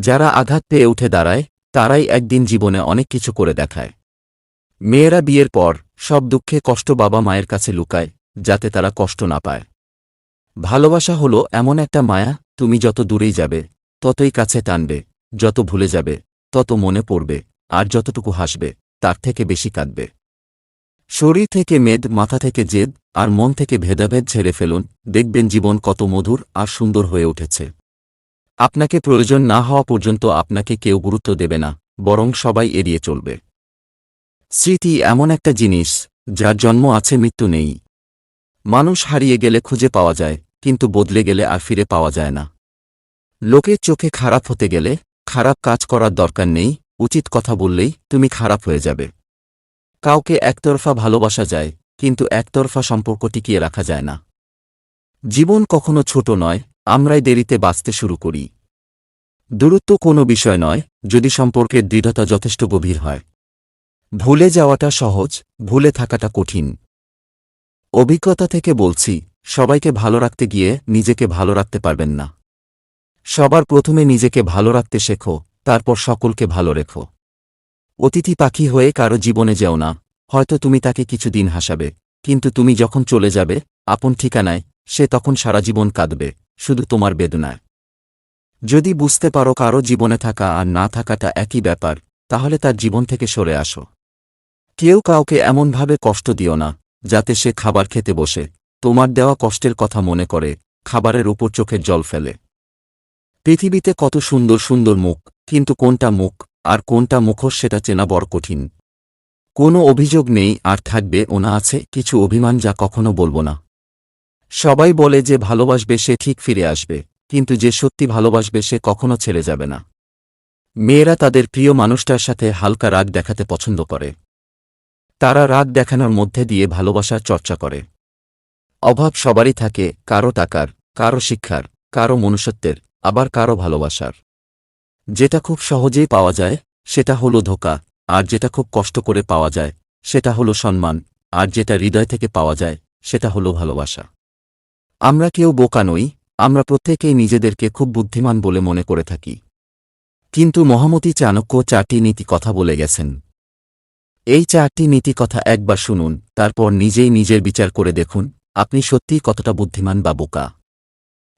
যারা আঘাত পেয়ে উঠে দাঁড়ায়, তারাই একদিন জীবনে অনেক কিছু করে দেখায়। মেয়েরা বিয়ের পর সব দুঃখে কষ্ট বাবা মায়ের কাছে লুকায়, যাতে তারা কষ্ট না পায়। ভালোবাসা হলো এমন একটা মায়া, তুমি যত দূরেই যাবে, ততই কাছে টানবে, যত ভুলে যাবে, তত মনে পড়বে, আর যতটুকু হাসবে, তার থেকে বেশি কাঁদবে। শরীর থেকে মেদ, মাথা থেকে জেদ, আর মন থেকে ভেদাভেদ ছেড়ে ফেলুন, দেখবেন জীবন কত মধুর আর সুন্দর হয়ে উঠেছে। আপনাকে প্রয়োজন না হওয়া পর্যন্ত আপনাকে কেউ গুরুত্ব দেবে না, বরং সবাই এড়িয়ে চলবে। স্মৃতি এমন একটা জিনিস, যার জন্ম আছে মৃত্যু নেই। মানুষ হারিয়ে গেলে খুঁজে পাওয়া যায়, কিন্তু বদলে গেলে আর ফিরে পাওয়া যায় না। লোকের চোখে খারাপ হতে গেলে, খারাপ কাজ করার দরকার নেই, উচিত কথা বললেই তুমি খারাপ হয়ে যাবে। কাউকে একতরফা ভালোবাসা যায়, কিন্তু একতরফা সম্পর্ক টিকিয়ে রাখা যায় না। জীবন কখনো ছোট নয়, আমরাই দেরিতে বাঁচতে শুরু করি। দূরত্ব কোনো বিষয় নয়, যদি সম্পর্কের দৃঢ়তা যথেষ্ট গভীর হয়। ভুলে যাওয়াটা সহজ, ভুলে থাকাটা কঠিন। অভিজ্ঞতা থেকে বলছি, সবাইকে ভালো রাখতে গিয়ে নিজেকে ভালো রাখতে পারবেন না। সবার প্রথমে নিজেকে ভালো রাখতে শেখো, তারপর সকলকে ভালো রেখো। অতিথি পাখি হয়ে কারও জীবনে যেও না, হয়তো তুমি তাকে কিছুদিন হাসাবে, কিন্তু তুমি যখন চলে যাবে, আপন ঠিকানায়, সে তখন সারা জীবন কাঁদবে, শুধু তোমার বেদনায়। যদি বুঝতে পারো কারও জীবনে থাকা আর না থাকাটা একই ব্যাপার, তাহলে তার জীবন থেকে সরে আসো। কেউ কাউকে এমনভাবে কষ্ট দিও না, যাতে সে খাবার খেতে বসে। তোমার দেওয়া কষ্টের কথা মনে করে, খাবারের উপর চোখের জল ফেলে। পৃথিবীতে কত সুন্দর সুন্দর মুখ, কিন্তু কোনটা মুখ আর কোনটা মুখোশ সেটা চেনা বড় কঠিন। কোনো অভিযোগ নেই আর থাকবে ওনা আছে কিছু অভিমান যা কখনো বলব না। সবাই বলে যে ভালোবাসবে সে ঠিক ফিরে আসবে। কিন্তু যে সত্যি ভালোবাসবে সে কখনো ছেড়ে যাবে না। মেয়েরা তাদের প্রিয় মানুষটার সাথে হালকা রাগ দেখাতে পছন্দ করে। তারা রাগ দেখানোর মধ্যে দিয়ে ভালোবাসার চর্চা করে। অভাব সবারই থাকে, কারও টাকার, কারও শিক্ষার, কারও মনুষ্যত্বের, আবার কারও ভালোবাসার। যেটা খুব সহজেই পাওয়া যায়, সেটা হলো ধোকা, আর যেটা খুব কষ্ট করে পাওয়া যায়, সেটা হলো সম্মান, আর যেটা হৃদয় থেকে পাওয়া যায়, সেটা হলো ভালোবাসা। আমরা কেউ বোকা নই আমরা প্রত্যেকেই নিজেদেরকে খুব বুদ্ধিমান বলে মনে করে থাকি। কিন্তু মহামতি চাণক্য চারটি নীতি কথা বলে গেছেন। এই চারটি নীতি কথা একবার শুনুন, তারপর নিজেই নিজের বিচার করে দেখুন, আপনি সত্যিই কতটা বুদ্ধিমান বা বোকা।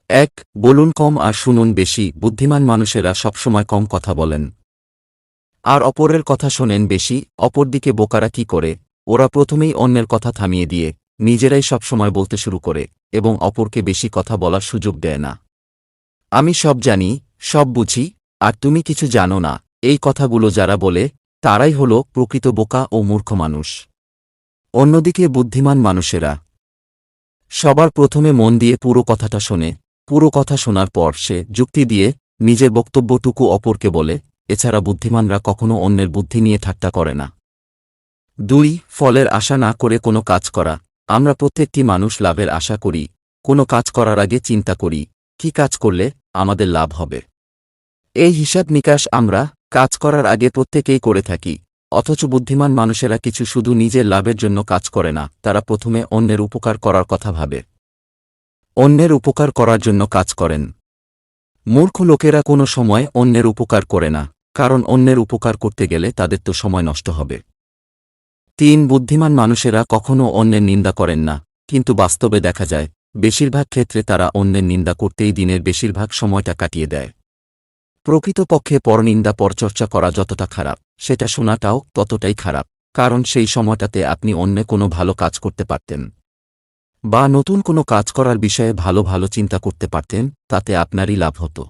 এক, বলুন কম আর শুনুন বেশি, বুদ্ধিমান মানুষেরা সবসময় কম কথা বলেন। আর অপরের কথা শোনেন বেশি, অপরদিকে বোকারা কি করে? ওরা প্রথমেই অন্যের কথা থামিয়ে দিয়ে নিজেরাই সবসময় বলতে শুরু করে এবং অপরকে বেশি কথা বলার সুযোগ দেয় না। আমি সব জানি, সব বুঝি, আর তুমি কিছু জানো না, এই কথাগুলো যারা বলে, তারাই হল প্রকৃত বোকা ও মূর্খ মানুষ। অন্যদিকে বুদ্ধিমান মানুষেরা। সবার প্রথমে মন দিয়ে পুরো কথাটা শোনে, পুরো কথা শোনার পর সে যুক্তি দিয়ে নিজের বক্তব্যটুকু অপরকে বলে, এছাড়া বুদ্ধিমানরা কখনো অন্যের বুদ্ধি নিয়ে ঠাট্টা করে না। দুই, ফলের আশা না করে কোনো কাজ করা। আমরা প্রত্যেকটি মানুষ লাভের আশা করি, কোনো কাজ করার আগে চিন্তা করি, কি কাজ করলে আমাদের লাভ হবে। এই হিসাব নিকাশ আমরা কাজ করার আগে প্রত্যেকেই করে থাকি, অথচ বুদ্ধিমান মানুষেরা কিছু শুধু নিজের লাভের জন্য কাজ করে না, তারা প্রথমে অন্যের উপকার করার কথা ভাবে। অন্যের উপকার করার জন্য কাজ করেন। মূর্খ লোকেরা কোনো সময় অন্যের উপকার করে না, কারণ অন্যের উপকার করতে গেলে তাদের তো সময় নষ্ট হবে। তিন বুদ্ধিমান মানুষেরা কখনও অন্যের নিন্দা করেন না, কিন্তু বাস্তবে দেখা যায়, বেশিরভাগ ক্ষেত্রে তারা অন্যের নিন্দা করতেই দিনের বেশিরভাগ সময়টা কাটিয়ে দেয়। প্রকৃতপক্ষে পরনিন্দা পরচর্চা করা যতটা খারাপ, সেটা শোনাটাও ততটাই খারাপ, কারণ সেই সময়টাতে আপনি অন্য কোনো ভালো কাজ করতে পারতেন। বা নতুন কোনো কাজ করার বিষয়ে ভালো ভালো চিন্তা করতে পারতেন, তাতে আপনারই লাভ হতো।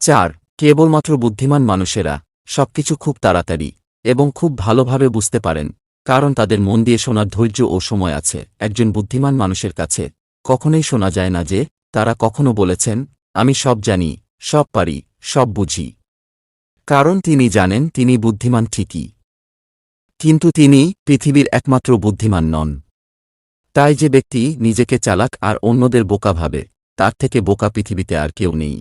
চার, কেবলমাত্র বুদ্ধিমান মানুষেরা, সবকিছু খুব তাড়াতাড়ি। এবং খুব ভালোভাবে বুঝতে পারেন, কারণ তাদের মন দিয়ে শোনার ধৈর্য ও সময় আছে, একজন বুদ্ধিমান মানুষের কাছে। কখনোই শোনা যায় না যে, তারা কখনো বলেছেন, আমি সব জানি, সব পারি, সব বুঝি। কারণ তিনি জানেন, তিনি বুদ্ধিমান ঠিকই। কিন্তু তিনি পৃথিবীর একমাত্র বুদ্ধিমান নন। তাই যে ব্যক্তি নিজেকে চালাক আর অন্যদের বোকা ভাবে, তার থেকে বোকা পৃথিবীতে আর কেউ নেই।